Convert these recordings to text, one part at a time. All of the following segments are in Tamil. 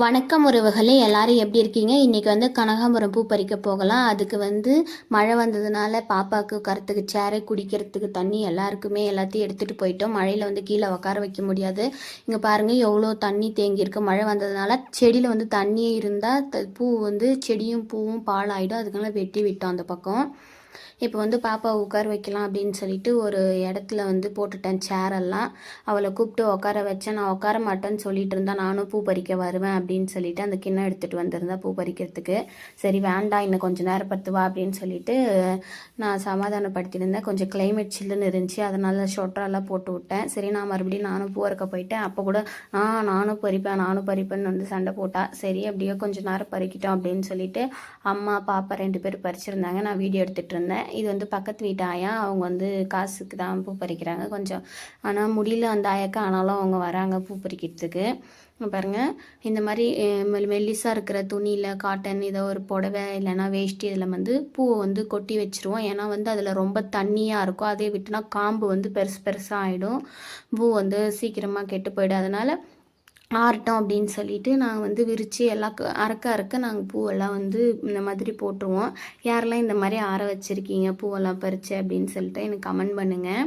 வணக்கம் உறவுகளே எல்லாரும் எப்படி இருக்கீங்க? இன்றைக்கி வந்து கனகாம்பரம் பூ பறிக்க போகலாம். அதுக்கு வந்து மழை வந்ததுனால பாப்பாவுக்கு உட்காரத்துக்கு சேரை குடிக்கிறதுக்கு தண்ணி எல்லாருக்குமே எல்லாத்தையும் எடுத்துகிட்டு போயிட்டோம். மழையில் வந்து கீழே உட்கார வைக்க முடியாது. இங்கே பாருங்கள் எவ்வளோ தண்ணி தேங்கியிருக்கு. மழை வந்ததுனால செடியில் வந்து தண்ணியே இருந்தால் பூ வந்து செடியும் பூவும் பாலாயிடும் அதுக்கெல்லாம் வெட்டி விட்டோம் அந்த பக்கம். இப்போ வந்து பாப்பா உட்கார வைக்கலாம் அப்படின்னு சொல்லிட்டு ஒரு இடத்துல வந்து போட்டுட்டேன் சேரெல்லாம் அவளை கூப்பிட்டு உட்கார வச்சேன். நான் உட்கார மாட்டேன்னு சொல்லிட்டு இருந்தா நானும் பூ பறிக்க வருவேன் அப்படின்னு சொல்லிட்டு அந்த கிண்ணம் எடுத்துகிட்டு வந்திருந்தா பூ பறிக்கிறதுக்கு. சரி வேண்டாம் இன்னும் கொஞ்சம் நேரம் பத்துவா அப்படின்னு சொல்லிட்டு நான் சமாதானப்படுத்தியிருந்தேன். கொஞ்சம் கிளைமேட் சில்லுன்னு இருந்துச்சு. அதனால் ஷொட்டரெல்லாம் போட்டு விட்டேன். சரி நான் மறுபடியும் நானும் பூ அறுக்க போயிட்டேன். அப்போ கூட ஆ நானும் பறிப்பேன் நானும் பறிப்பேன்னு வந்து சண்டை போட்டா. சரி அப்படியே கொஞ்சம் நேரம் பறிக்கிட்டோம் அப்படின்னு சொல்லிட்டு அம்மா பாப்பா ரெண்டு பேர் பறிச்சிருந்தாங்க. நான் வீடியோ எடுத்துகிட்டு வந்தேன். இது வந்து பக்கத்து வீட்டு ஆயா. அவங்க வந்து காசுக்கு தான் பூ பறிக்கிறாங்க. கொஞ்சம் ஆனால் முடியல அந்த ஆயாக்கு. ஆனாலும் அவங்க வராங்க பூ பறிக்கிறதுக்கு. பாருங்கள் இந்த மாதிரி மெல்லிசாக இருக்கிற துணியில் காட்டன் ஏதோ ஒரு புடவை இல்லைன்னா வேஷ்டி இதில் வந்து பூவை வந்து கொட்டி வச்சுருவோம். ஏன்னா வந்து அதில் ரொம்ப தண்ணியாக இருக்கும். அதே விட்டுனா காம்பு வந்து பெருசு பெருசாக ஆகிடும் பூ வந்து சீக்கிரமாக கெட்டு போயிடும். அதனால் ஆறட்டும் அப்படின்னு சொல்லிட்டு நாங்கள் வந்து விரித்து எல்லாம் அறக்க அறக்க நாங்கள் பூவெல்லாம் வந்து இந்த மாதிரி போட்டுருவோம். யாரெல்லாம் இந்த மாதிரி ஆற வச்சுருக்கீங்க பூவெல்லாம் பறித்து அப்படின்னு சொல்லிட்டு எனக்கு கமெண்ட் பண்ணுங்கள்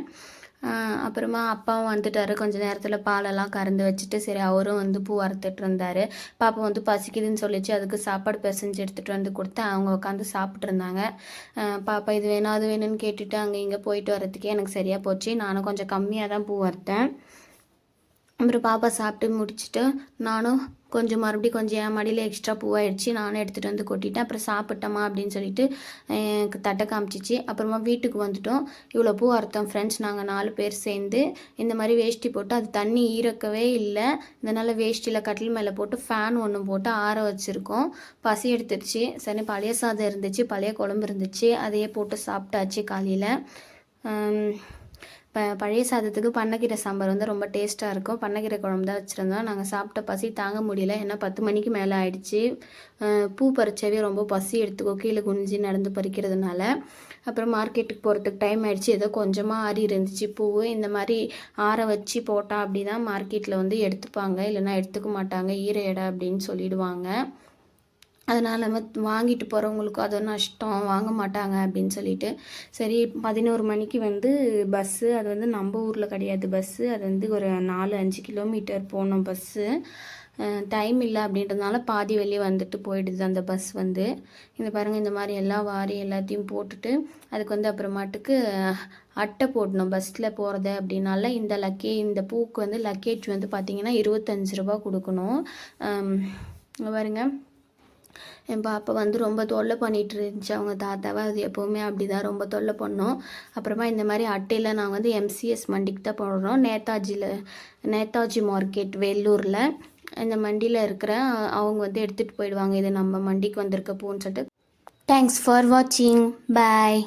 அப்புறமா அப்பாவும் வந்துட்டார். கொஞ்சம் நேரத்தில் பாலெல்லாம் கறந்து வச்சுட்டு சரி அவரும் வந்து பூ அறுத்துட்டு இருந்தார். பாப்பா வந்து பசிக்குதுன்னு சொல்லிச்சு. அதுக்கு சாப்பாடு பிசைஞ்சு எடுத்துகிட்டு வந்து கொடுத்து அவங்க உட்காந்து சாப்பிட்டு இருந்தாங்க. பாப்பா இது வேணும் அது வேணும்னு கேட்டுட்டு அங்கே இங்கே போயிட்டு வரதுக்கே எனக்கு சரியாக போச்சு. நானும் கொஞ்சம் கம்மியாக தான் பூ அறுத்தேன். அப்புறம் பாப்பா சாப்பிட்டு முடிச்சுட்டு நானும் கொஞ்சம் மறுபடியும் கொஞ்சம் என் மடியில் எக்ஸ்ட்ரா பூவாயிடுச்சு நானும் எடுத்துகிட்டு வந்து கொட்டிட்டேன். அப்புறம் சாப்பிட்டோமா அப்படின்னு சொல்லிட்டு எனக்கு தட்டை காமிச்சிச்சு. அப்புறமா வீட்டுக்கு வந்துட்டோம். இவ்வளோ பூ அர்த்தம் ஃப்ரெண்ட்ஸ் நாங்கள் நாலு பேர் சேர்ந்து இந்த மாதிரி வேஷ்டி போட்டு அது தண்ணி ஈரக்கவே இல்லை. இதனால் வேஷ்டியில் கட்டில் மேலே போட்டு ஃபேன் ஒன்று போட்டு ஆற வச்சுருக்கோம். பசி எடுத்துருச்சு சரி பழைய சாதம் இருந்துச்சு. பழைய குழம்பு இருந்துச்சு. அதையே போட்டு சாப்பிட்டாச்சு காலையில். இப்போ பழைய சாதத்துக்கு பண்ணக்கீரை சாம்பார் வந்து ரொம்ப டேஸ்ட்டாக இருக்கும். பண்ணக்கீரை குழம்பு தான் வச்சுருந்தோம். நாங்கள் சாப்பிட்ட பசி தாங்க முடியல. ஏன்னா பத்து மணிக்கு மேலே ஆயிடுச்சு. பூ பறிச்சவே ரொம்ப பசி எடுத்துக்கோ கீழே குனிஞ்சு நடந்து பறிக்கிறதுனால. அப்புறம் மார்க்கெட்டுக்கு போகிறதுக்கு டைம் ஆகிடுச்சு ஏதோ கொஞ்சமாக ஆறி இருந்துச்சு பூ. இந்த மாதிரி ஆற வச்சு போட்டால் அப்படி தான் மார்க்கெட்டில் வந்து எடுத்துப்பாங்க. இல்லைன்னா எடுத்துக்க மாட்டாங்க. ஈர இடம் அப்படின்னு சொல்லிடுவாங்க. அதனால் வாங்கிட்டு போகிறவங்களுக்கும் அது நஷ்டம் வாங்க மாட்டாங்க அப்படின்னு சொல்லிட்டு. சரி பதினோரு மணிக்கு வந்து பஸ்ஸு அது வந்து நம்ம ஊரில் கிடையாது பஸ்ஸு அது வந்து ஒரு நாலு அஞ்சு கிலோமீட்டர் போகணும் பஸ்ஸு டைம் இல்லை அப்படின்றதுனால பாதி வெளியே வந்துட்டு போயிடுது அந்த பஸ் வந்து. இந்த பாருங்கள் இந்த மாதிரி எல்லாம் வாரி எல்லாத்தையும் போட்டுட்டு அதுக்கு வந்து அப்புறமாட்டுக்கு அட்டை போடணும் பஸ்ஸில் போகிறது அப்படின்னால இந்த லக்கே இந்த பூக்கு வந்து லக்கேஜ் வந்து பார்த்திங்கன்னா இருபத்தஞ்சி ரூபா கொடுக்கணும். பாருங்கள் என் பாப்பா வந்து ரொம்ப தொல்லை பண்ணிகிட்டு இருந்துச்சு. அவங்க தாத்தாவை அது எப்போவுமே அப்படி தான் ரொம்ப தொல்லை பண்ணோம். அப்புறமா இந்த மாதிரி அட்டையில் நாங்கள் வந்து எம்சிஎஸ் மண்டிக்கு தான் போடுறோம். நேதாஜியில் நேதாஜி மார்க்கெட் வேலூரில். இந்த மண்டியில் இருக்கிற அவங்க வந்து எடுத்துகிட்டு போயிடுவாங்க. இது நம்ம மண்டிக்கு வந்திருக்க பூன்னு சொல்லிட்டு. தேங்க்ஸ் ஃபார் வாட்சிங் பாய்